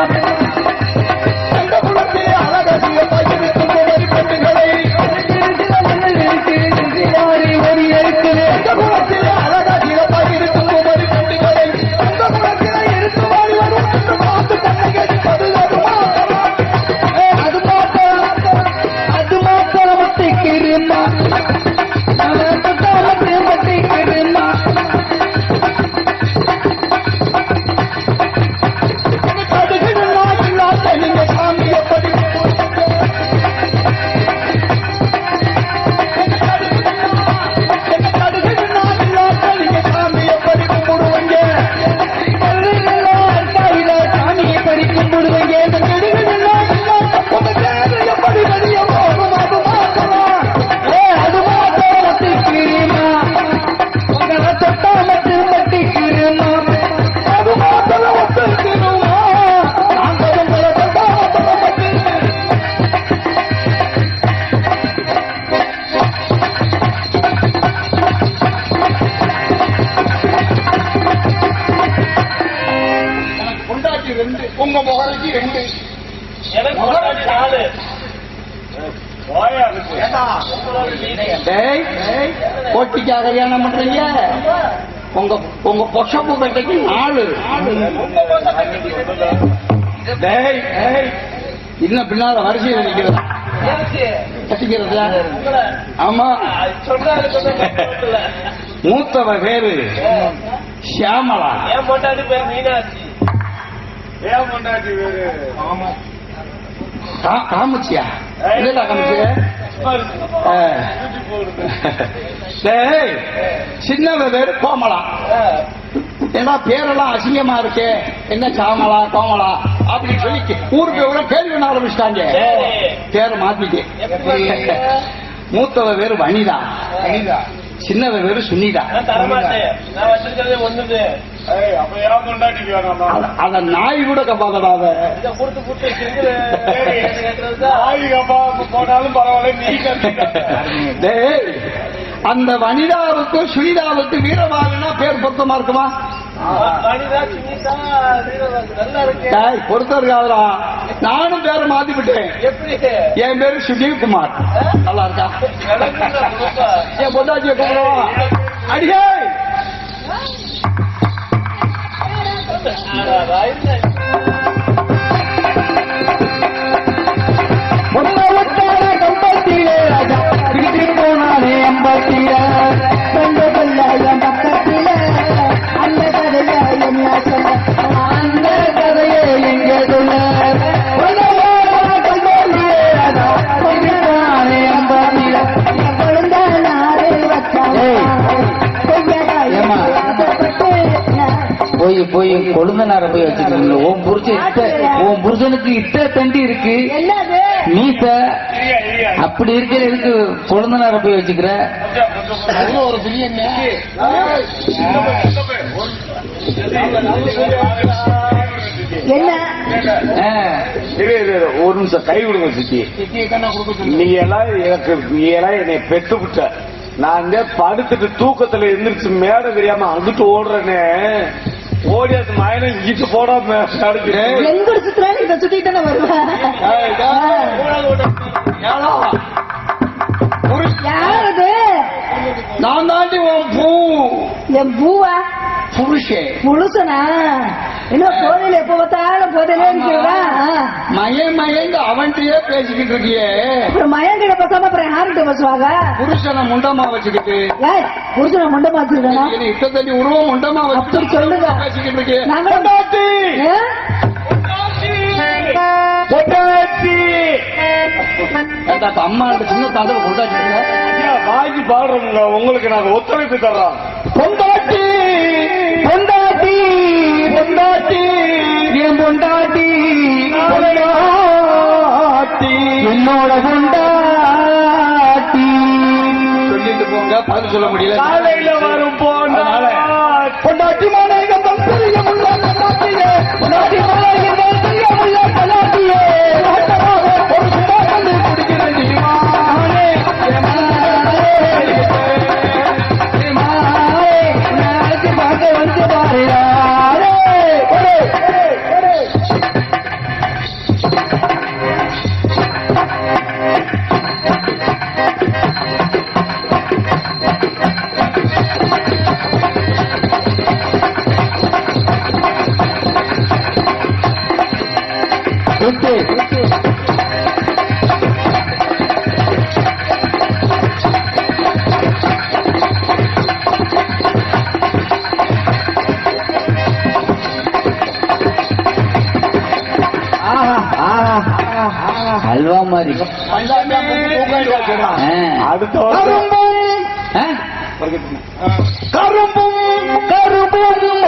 அந்த உங்க பொஷப்பு கட்டைக்கு நாலு டேய் டேய். இன்னும் பின்னால வரிசையில் நிக்கிறதா கட்டிக்கிறதா ஆமா. மூத்தவ பேரு ஷியாமலா. என் பொண்டாட்டி பேர் மீனாட்சி. பொண்டாட்டி பேரு காமிச்சியா? இல்லடா காமிச்சு ஆ. டேய் சின்னவ பேரு கோமலா ஏன்னா பேரெல்லாம் அசிங்கமா இருக்கே. என்ன சாமலா கோமலா அப்படின்னு சொல்லி ஊருக்கு எவ்வளோ கேள்வி பண்ண ஆரம்பிச்சிட்டாங்க. பேரை மாத்திட்டேன். எப்படி? மூத்தவ பேரு வனிதா. வனிதா. சின்னவ பேரு சுனிதா. அத- நாய் கூட கப்பாதடா அவ. இதை கொடுத்து கொடுத்து வச்சிருக்கிற நாய் போனாலும் பரவாயில்ல நீ டேய் அந்த வனிதாவுக்கும் சுனிதாவுக்கும் வீரபாகனா பேர் பொருத்தமா இருக்குமா? பொருத்தம் இருக்காதுடா. நானும் பேரை மாத்தி விட்டேன் எப்படி? என் பேரு சுஜீவ் குமார் நல்லா இருக்கா? என் பொண்டாச்சிய கூப்பிடுவா? அடியே! போய் கொழுந்தனார போய் வச்சுக்கோங்க உன் புருஷன் இட்ட உன் புருஷனுக்கு இட்ட தண்டி இருக்கு. என்னது? மீச இரியா, இரியா. அப்படி இருக்கிற எதுக்கு கொழுந்தனார போய் வச்சுக்கிற. ஒரு என்ன. ஒரு நிமிஷம் கை விடுங்க சித்தி. நீ எல்லாம் எனக்கு நீ எல்லாம் என்னை பெத்து விட்ட நான் படுத்துட்டு தூக்கத்துல எந்திரிச்சு மேடை தெரியாம அங்கிட்டு ஓடுறேனே. ஓடி அது மயனை இங்கிட்டு எங்க சுத்துறாரு இதை சுத்திட்டு தானே வருவேன் யாரது நான் தாண்டி உன் பூ. என் பூவா? புருஷன்? முழுசனா என்ன போதையில எப்ப பார்த்தாலும் மயன் மயங்க அவன்கிட்டயே பேசிக்கிட்டு இருக்கியே. அப்புறம் மயங்கிட பேசாம அப்புறம் யார்கிட்ட பேசுவாங்க? புருஷனை முண்டமா வச்சுக்கிட்டு. புருஷனை முண்டமா வச்சிருக்கா இட்ட தண்ணி உருவம் முண்டமா வச்சு சொல்லுங்க. பேசிக்கிட்டு இப்ப அம்மா கிட்ட சின்ன தாண்டவ கொண்டாச்சு வாங்கி பாடுறோம்ங்க உங்களுக்கு நாங்க ஒத்துழைப்பு தர்றோம் பொண்டாட்டி! பொண்டாட்டி பொண்டாட்டி. என் பொண்டாட்டி பொண்டாட்டி. என்னோட கொண்டாட்டி சொல்லிட்டு போங்க பதில் சொல்ல முடியல. காலையில வரும் பொண்டாட்டி. மாநேகம் கரும்பும் கரும்பும்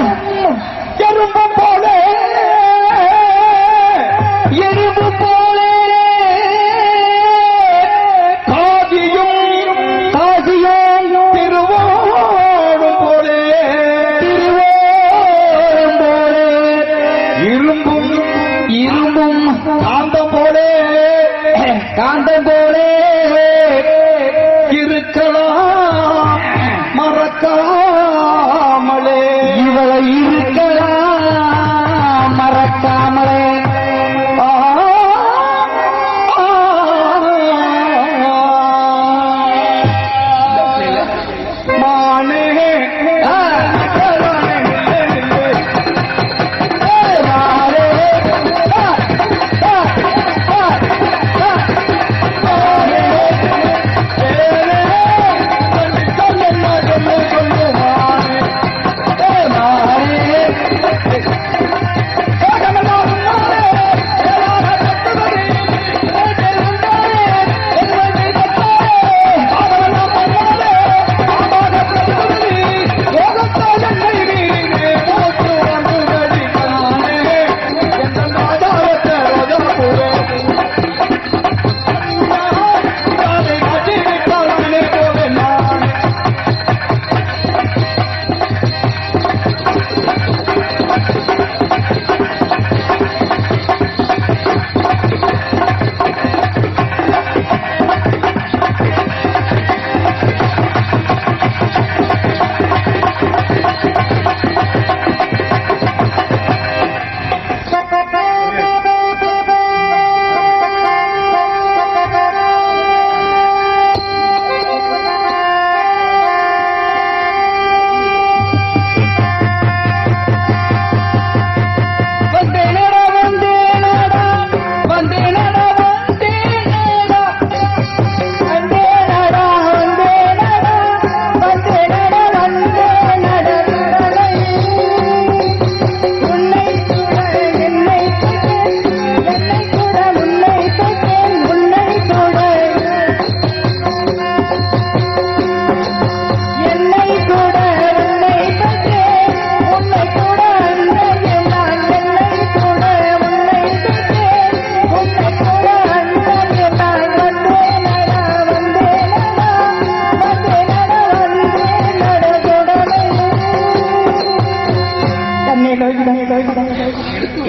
கரும்பு போல. எரி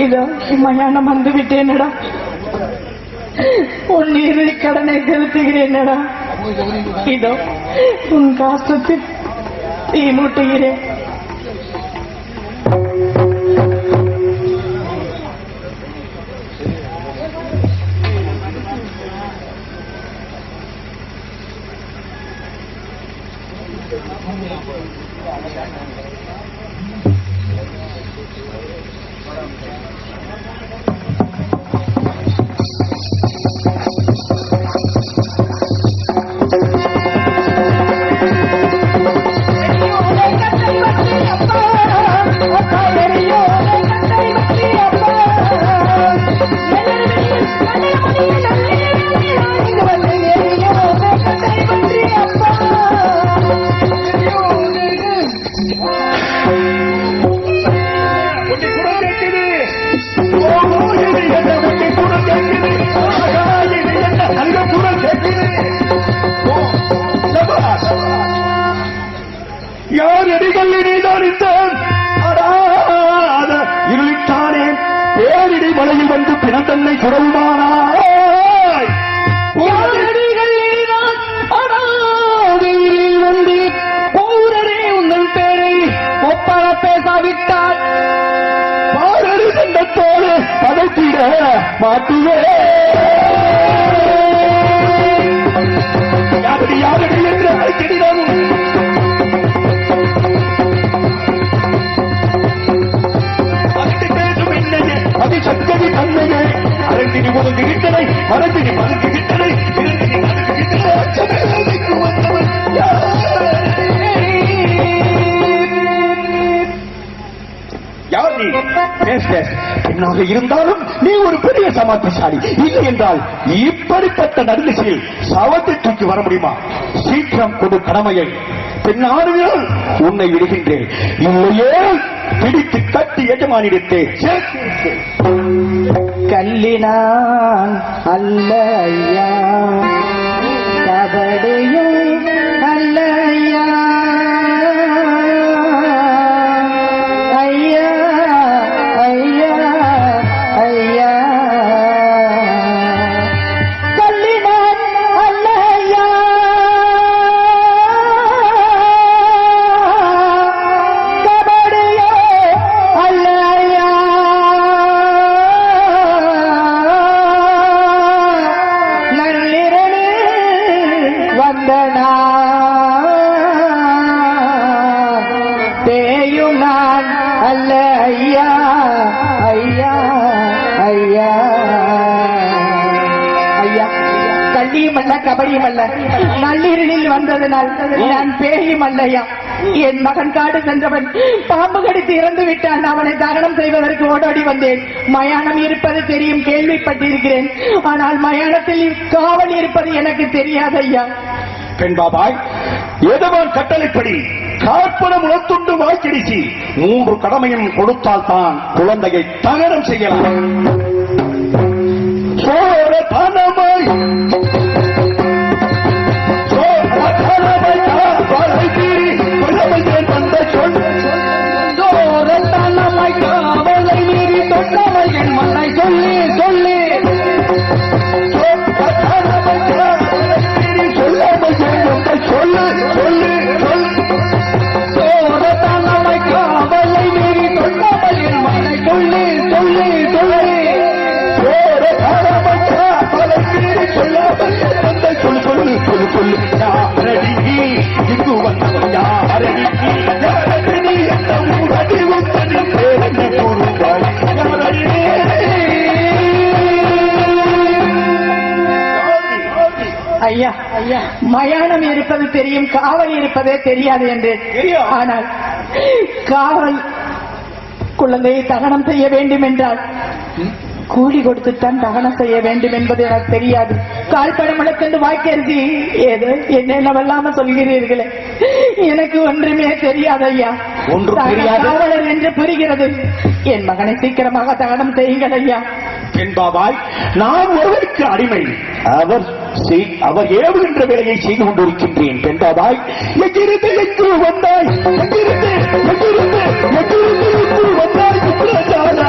இதோ மயானம் வந்து விட்டேனடா. உன் இறுதி கடனை செலுத்துகிறேனடா. இதோ உன் காசத்தில் தீ மூட்டுகிறேன். தன்னை குரல்வானாய் வந்து பௌரனே உங்கள் பேரை ஒப்பார பேசாவிட்டார். பௌரனு சண்டத்தோடு பதத்திட மாட்டுவே. யாருடைய என்று அழைக்கிறோம் சங்கதி தந்தையே. அரண்டினி ஒழுங்கு கிட்டனை மரந்தினி மருந்து கிட்டனை யார் நீ? பேச பெண்ணாக இருந்தாலும் நீ ஒரு பெரிய சமாத்திசாலி இல்லை என்றால் இப்படிப்பட்ட நடுநிசையில் சவத்தை தூக்கி வர முடியுமா? சீக்கிரம் கொடு கடமையை. பெண்ணாடுகிறால் உன்னை விடுகின்றேன். இல்லையே பிடித்து கட்டி எஜமானிடத்தே கல்லினான் அல்ல ஐயா. கபடியும் அல்ல அல்ல நள்ளிரலில் வந்ததனால் நான் பேயும் அல்லையா என் மகன் காடு சென்றவன் பாம்பு கடித்து இறந்து விட்டான். அவனை தகனம் செய்வதற்கு ஓடோடி வந்தேன். மயானம் இருப்பது தெரியும் கேள்விப்பட்டிருக்கிறேன். ஆனால் மயானத்தில் காவல் இருப்பது எனக்கு தெரியாது ஐயா பெண் பாபாய் எதவான் கட்டளைப்படி காற்பன உணத்துண்டு வாய்க்கடிச்சு மூன்று கடமையும் கொடுத்தால் தான் குழந்தையை தகனம் செய்யலாம். சோர பணமாய் மயானம் இருப்பது தெரியும் காவல் இருப்பதே தெரியாது என்று. ஆனால் காவல் குழந்தையை தகனம் செய்ய வேண்டும் என்றால் கூலி கொடுத்துத்தான் தகனம் செய்ய வேண்டும் என்பது எனக்கு தெரியாது. கால்படம் முழக்கென்று வாய்க்கருதி ஏதோ என்னென்னவெல்லாம சொல்கிறீர்களே. எனக்கு ஒன்றுமே தெரியாது ஐயா? காவலர் என்று புரிகிறது. என் மகனை சீக்கிரமாக தகனம் செய்யுங்கள் ஐயா. என்பாவாய் பாபாய் நான் ஒருவருக்கு அடிமை. அவர் அவர் ஏவுகின்ற வேலையை செய்து கொண்டிருக்கின்றேன். பெண்பாவாய் எங்கிருந்து எங்கு வந்தாய் எங்கிருந்து எங்கிருந்து எங்கிருந்து எங்கு வந்தாய் சுப்ரஜால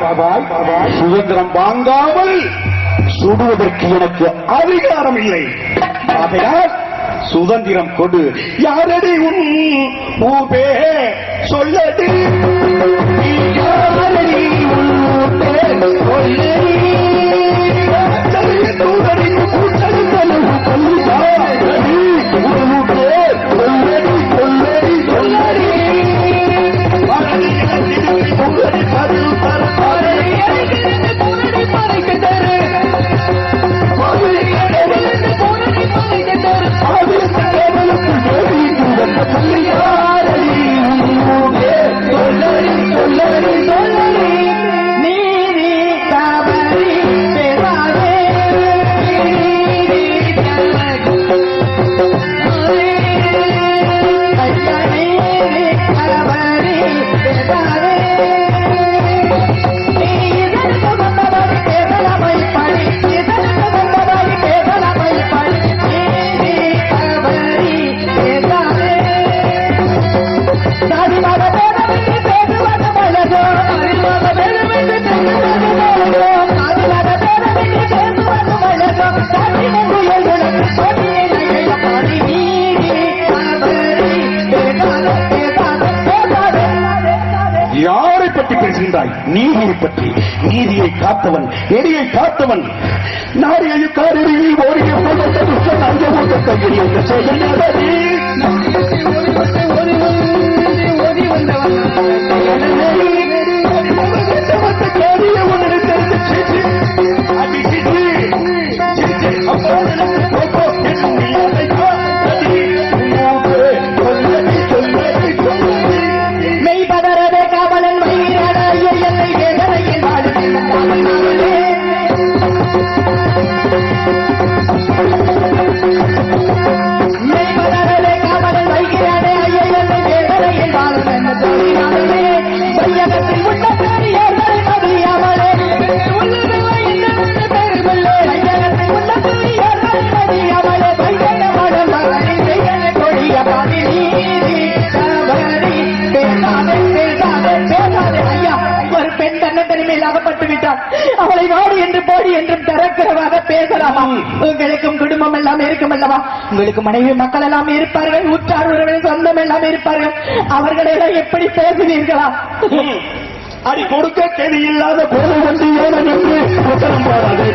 பாபாய் சுதந்திரம் வாங்காமல் சுடுவதற்கு எனக்கு அதிகாரம் இல்லை. ஆகையால் சுதந்திரம் கொடு. யாரடி உன் ஊபே? சொல்லடி. யாரடி உன் ஊபே? சொல்லடி. அச்சரிய தூதரி கூட்டடி தனது நீதியை பற்றி நீதியை காத்தவன் நெறியை காத்தவன் நாடியை காரில் ஓடிய மெய் அவளை வாடி என்று போடி என்றும் தரக்கிறவாக பேசலாமா? உங்களுக்கும் குடும்பம் எல்லாம் இருக்கும் அல்லவா? உங்களுக்கு மனைவி மக்கள் எல்லாம் இருப்பார்கள் உற்றார் உறவினர் சொந்தம் எல்லாம் இருப்பார்கள். அவர்களை எல்லாம் எப்படி பேசுவீர்களா? அடி கொடுக்க கெதி இல்லாத கோலை வந்து ஏனன் என்று உத்தரம் போடாது?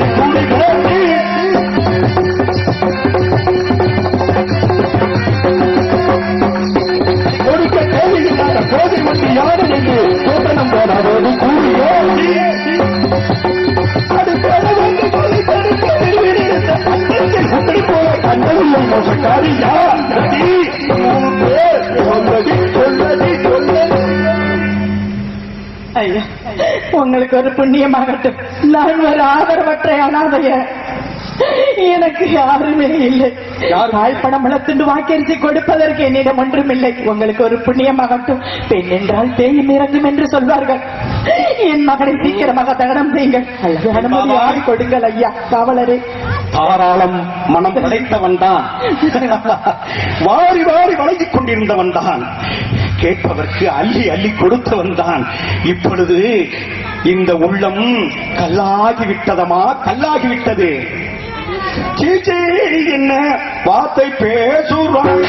கொடுக்க கேள்வி இல்லாத கோதை வந்து யாரு என்று தோட்டனம் போடாதோடு கூடி பந்தத்தில் குப்படி போல கண்டவில்லை மோசக்காரி யார் நடி மூணு பேர் சொல்லடி சொல்லடி சொல்லடி ஐயா உங்களுக்கு ஒரு புண்ணியமாகட்டும். நான் ஒரு ஆதரவற்ற அனாதைய. எனக்கு யாருமே இல்லை. யார்? தாய் பணம் வளர்த்துண்டு வாக்கரிசி கொடுப்பதற்கு என்னிடம் ஒன்றும் இல்லை உங்களுக்கு ஒரு புண்ணியமாகட்டும். பெண் என்றால் பேயும் இறங்கும் என்று சொல்வார்கள். என் மகனை சீக்கிரமாக தகனம் செய்யுங்கள். அல்லது அனுமதி ஆடி கொடுங்கள் ஐயா. காவலரே தாராளம் மனம் படைத்தவன் தான் வாரி வாரி வழங்கிக் கொண்டிருந்தவன் தான் கேட்பவர்க்கு அள்ளி அள்ளி கொடுத்தவன் தான் இப்பொழுது இந்த உள்ளம் கல்லாகிவிட்டதமா? விட்டதமா விட்டது என்ன வார்த்தை பேசுறான்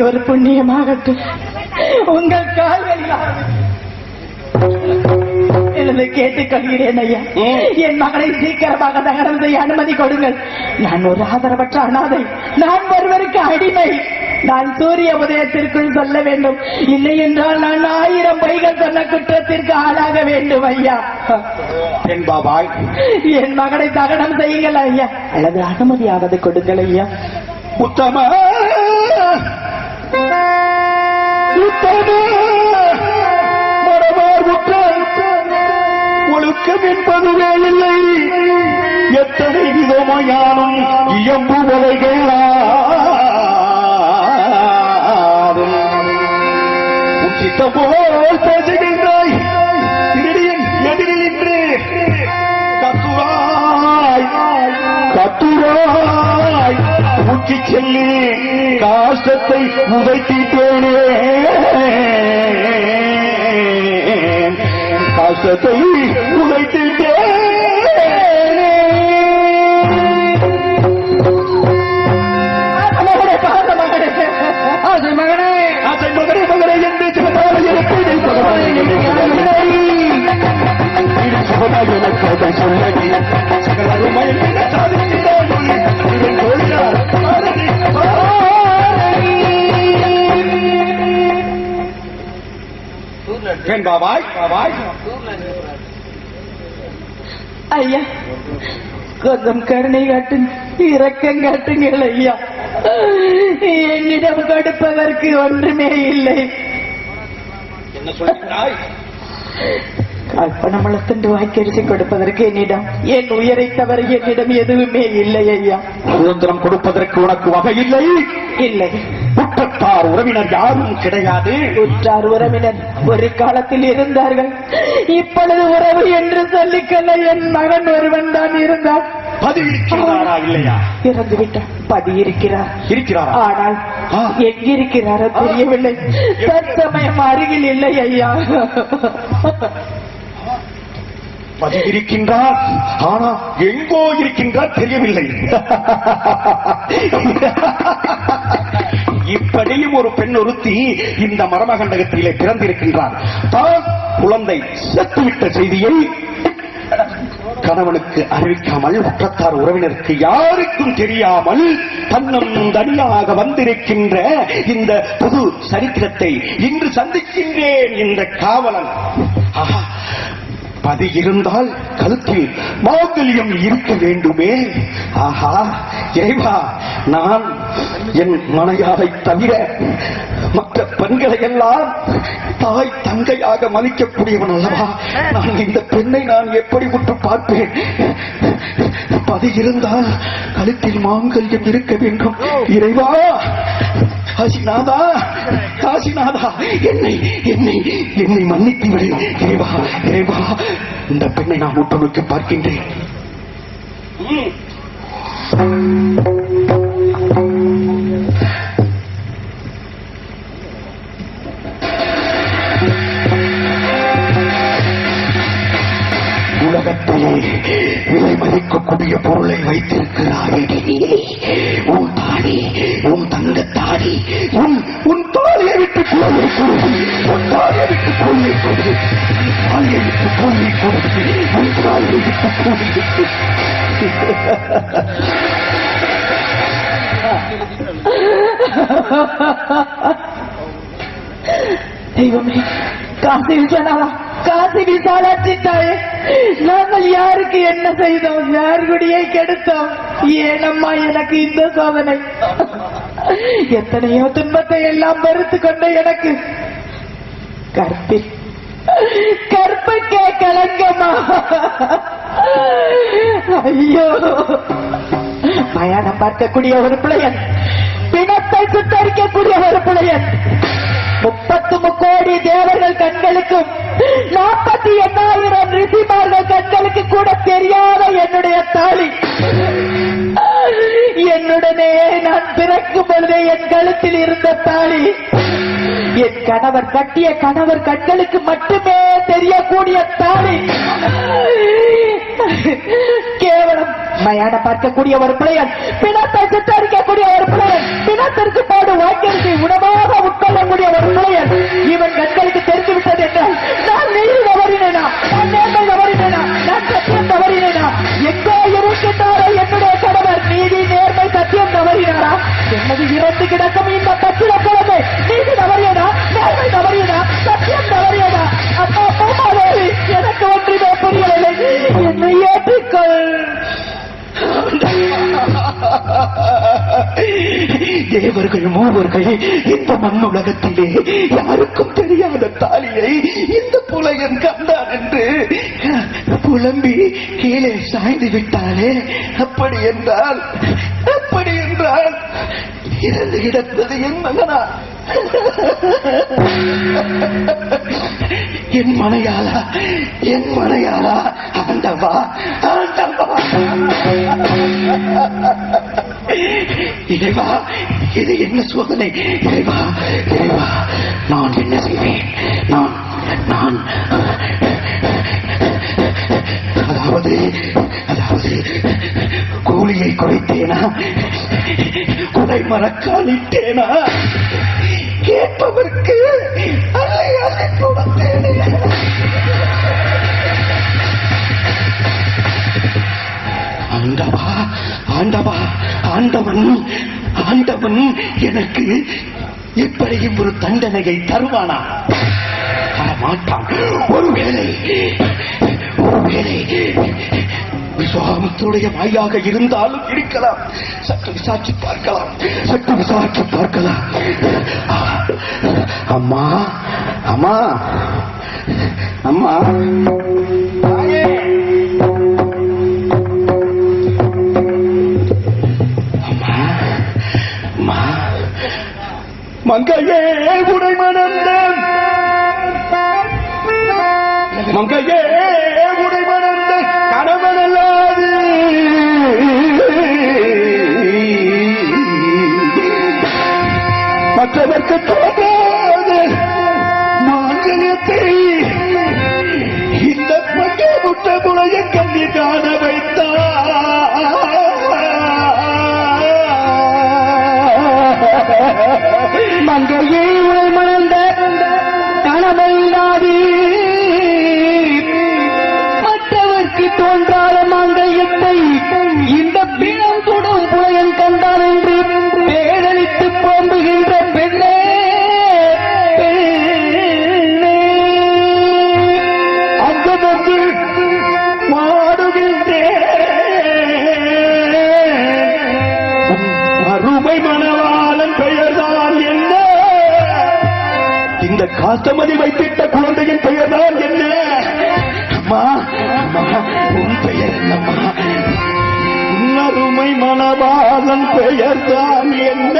உங்களுக்கு ஒரு புண்ணியமாகட்டும். உங்கள் கால்களில் எனது கேட்டுக் கொள்கிறேன் ஐயா. என் மகனை சீக்கிரமாக செய்ய அனுமதி கொடுங்கள். நான் ஒரு ஆதரவற்ற அனாதை. நான் ஒருவருக்கு அடிமை. நான் சூரிய உதயத்திற்குள் சொல்ல வேண்டும். இல்லை என்றால் நான் ஆயிரம் பொய்கள் சொன்ன குற்றத்திற்கு ஆளாக வேண்டும் ஐயா. பெண் பாபாய்? என் மகனை தகனம் செய்யுங்கள் ஐயா. அல்லது அனுமதியாவது கொடுங்கள் ஐயா. உத்தம! உத்தம மரபார் ஒழுக்கம் என்பது இல்லை. எத்தனை விதமாயானும் இயம்புவதைகளாதும் உச்சித்த போல் பேசுகின்றாய். திருடியின் எதிரில் இன்று கத்துவாய் கத்துவாய் ஊக்கி செல்லி காஷ்டத்தை உதைத்திட்டேனே. காஷ்டத்தை உதைத்திட்டேனே. மகனே, மகனே. மகனே. என்று சிவகால எனக்கு. சகல பாபாய் ஐயா கொஞ்சம் கருணை காட்டுங்க இரக்கம் காட்டுங்கள் ஐயா என்னிடம் கொடுப்பதற்கு ஒன்றுமே இல்லை என்ன சொல்கிறாய் கல்பனமளத்துண்டு வாய்க்கரிசி கொடுப்பதற்கு என்னிடம் என் உயிரை என்னிடம் எதுவுமே இல்லை ஐயா சுதந்திரம் கொடுப்பதற்கு உனக்கு வகை இல்லை இல்லை குற்றத்தார் உறவினர் யாரும் கிடையாது. உற்றார் உறவினர் ஒரு காலத்தில் இருந்தார்கள். இப்பொழுது உறவு என்று சொல்லிக்கொள்ள என் மகன் ஒருவன் தான் இருந்தான். பதிவிருக்கிறாரா இல்லையா? இறந்து விட்டான் பதி இருக்கிறார். இருக்கிறாரா? ஆனால். எங்கிருக்கிறாரோ தெரியவில்லை. தற்சமயம் அருகில் இல்லை ஐயா. பதிவிருக்கின்றார் ஆனா எங்கோ இருக்கின்றார் தெரியவில்லை. இப்படியும் ஒரு பெண் ஒருத்தி இந்த மரமகண்டகத்திலே பிறந்திருக்கின்றார் தான் குழந்தை செத்துவிட்ட செய்தியை கணவனுக்கு அறிவிக்காமல் உற்றத்தார் உறவினருக்கு யாருக்கும் தெரியாமல் தன்னம் தனியாக வந்திருக்கின்ற இந்த புது சரித்திரத்தை இன்று சந்திக்கின்றேன் என்ற காவலன். ஆஹா, பதி இருந்தால் கழுத்தில் மாங்கல்யம் இருக்க வேண்டுமே. ஆஹா இறைவா நான் என் மனையாரை தவிர மற்ற பெண்களை எல்லாம் தாய் தங்கையாக மதிக்கக்கூடியவன் அல்லவா? நான் இந்த பெண்ணை நான் எப்படி உற்று பார்ப்பேன்? பதி இருந்தால் கழுத்தில் மாங்கல்யம் இருக்க வேண்டும். இறைவா காசிநாதா காசிநாதா என்னை என்னை என்னை மன்னித்து விடு. தேவா தேவா இந்த பெண்ணை நான் உற்று பார்க்கின்றேன். உலகத்திலே விலை மதிக்கக்கூடிய பொருளை வைத்திருக்கிறாயடி உன் தானே உன் உன் உன் தாலியை விட்டு கோழை கொடுத்து உன் தாலியை விட்டு கோழை கொடுத்து தாலியை விட்டு கோழை கொடுத்து உன் தாலியை விட்டு கோழை தெய்வமே காசில் விசாலா காசி விசாலாட்சி நாங்கள் யாருக்கு என்ன செய்தோம் யார் குடியை கெடுத்தோம் ஏனம்மா எனக்கு இந்த சோதனை எத்தனையோ துன்பத்தை எல்லாம் வெறுத்து கொண்ட எனக்கு கற்பில் கற்புக்கே கலங்கமா ஐயோ. பயணம் பார்க்கக்கூடிய ஒரு பிள்ளையன் பிணத்தை சுத்தரிக்கக்கூடிய ஒரு பிள்ளையன் முப்பத்து முக்கோடி தேவர்கள் கண்களுக்கும் நாற்பத்தி எண்ணாயிரம் ரிஷிமார்கள் கண்களுக்கு கூட தெரியாத என்னுடைய தாலி. என்னுடனே நான் பிறக்கும் பொழுதே என் கழுத்தில் இருந்த தாலி என் கணவர் கட்டிய கணவர் கண்களுக்கு மட்டுமே தெரியக்கூடிய தாலி. கேவலம். மயான பார்க்கக்கூடிய ஒரு பிள்ளையன் பிணத்தை சித்தரிக்கக்கூடிய ஒரு பிள்ளையன் பிணத்திற்கு போடு வாய்க்கரிசி உணவாக உட்கொள்ளக்கூடிய ஒரு பிள்ளையன். இவன் கண்களுக்கு தெரிந்து விட்டது என்றால் நான் நீதி தவறினேனா? நான் நேர்மை தவறினேனா? நான் சத்தியம் தவறினேனா? எங்கோ இருக்கின்றாரோ சத்தியம் தவறினாரா என்னது இறந்து கிடக்கும் இந்த பத்திர குழந்தை நீதி தவறியதா நேர்மை தவறியதா சத்தியம் தவறியதா அப்பா எனக்கு ஒன்றுமே புரியவில்லை. என்னை ஏற்றுக்கொள். தேவர்கள் மூவர்கள் இந்த மண் உலகத்திலே யாருக்கும் தெரியாத தாலியை இந்த புலகன் கண்டான் என்று புலம்பி கீழே சாய்ந்து விட்டானே அப்படி என்றால் இருந்து கிடப்பது என் மகனா? என் மனையாளா? என் மனையாளா? ஆண்டவா ஆண்டவா. இறைவா இது என்ன சோதனை? இறைவா இறைவா நான் என்ன செய்வேன்? நான் நான் அதாவது அதாவது கூலியை குறைத்தேனா? குறை மறக்காலிட்டேனா? கேட்பவர்க்கு அலை அலை கொடுத்தேனே. ஆண்டவா ஆண்டவா ஆண்டவன் ஆண்டவன் எனக்கு இப்படியும் ஒரு தண்டனையை தருவானா? மாட்டான் ஒருவேளை ஒருவேளை விசுவாமத்துடைய வாயாக இருந்தாலும் இருக்கலாம் சற்று விசாரிச்சு பார்க்கலாம். சற்று விசாரிச்சு பார்க்கலாம். அம்மா அம்மா அம்மா. மங்கையே உடை மணந்தன். மங்கையே உடை மணந்தன். கணவனல்லாது மற்றவர்க்கு தோன்றாது? மாங்கல்யத்தை இந்த மங்கை முட்ட முளைய கண்ணி காண வைத்தார். மங்கையை உள் மணந்த மற்றவர்க்கு தோன்றாத மங்கையத்தை இந்த காத்தமதி வைத்திட்ட குழந்தையின் பெயர் தான் என்ன? அம்மா உன் பெயர் என்னம்மா? உன்னருமை அருமை பெயர் தான் என்ன?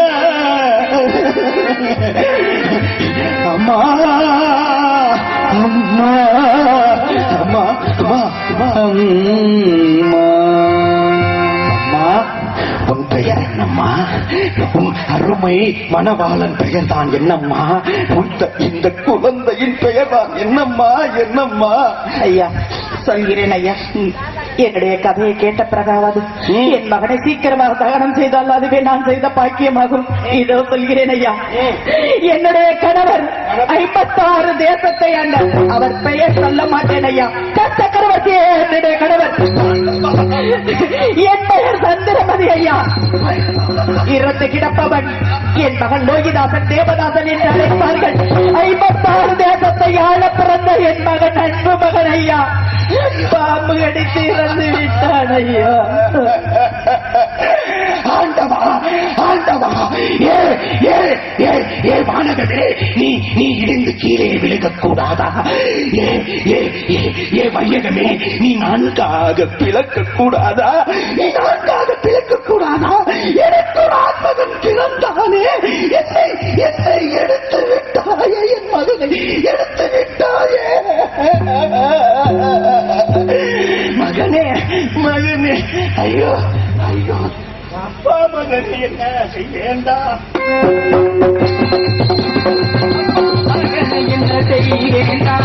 அம்மா அம்மா அம்மா அம்மா அம்மா. அம்மா உன் பெயர் என்னம்மா? உன் அருமை மணவாளன் பெயர் தான் என்னம்மா? இந்த குழந்தையின் பெயர் தான் என்னம்மா? என்னம்மா? ஐயா சொல்கிறேன் ஐயா. என்னுடைய கதையை கேட்ட பிறகாவது ம். என் மகனை சீக்கிரமாக தகனம் செய்தால் அதுவே நான் செய்த பாக்கியமாகும். இதோ சொல்கிறேன் ஐயா. என்னுடைய கணவர் ஐம்பத்தாறு தேசத்தை அண்ட அவர் பெயர் சொல்ல மாட்டேன் ஐயா. சக்கரவர்த்தியே என்னுடைய கணவர். என் பெயர் சந்திரமதி ஐயா. இறந்து கிடப்பவன் என் மகன் லோகிதாசன் தேவதாசன் என்று அழைப்பார்கள். ஐம்பத்தாறு தேசத்தை ஆள பிறந்த என் மகன் அன்பு மகன் ஐயா. பாம்பு கடித்து இறந்து விட்டான் ஐயா. ஆண்டவா ஆண்டவா. ஏ ஏ ஏ ஏ வானகமே நீ நீ இடிந்து கீழே விழுகக் கூடாதா ஏ ஏ ஏ ஏ வையகமே நீ நான்காக பிளக்க கூடாதா நீ நான்காக பிளக்க கூடாதா எனக்கு ஒரு ஆத்மகன் பிறந்தானே. என்னை என்னை எடுத்து விட்டாயே என் மகனை எடுத்து விட்டாயே. மகனே மகனே ஐயோ ஐயோ. அப்பா மகன் என்ன செய்யண்டா என்ன செய்யண்டா?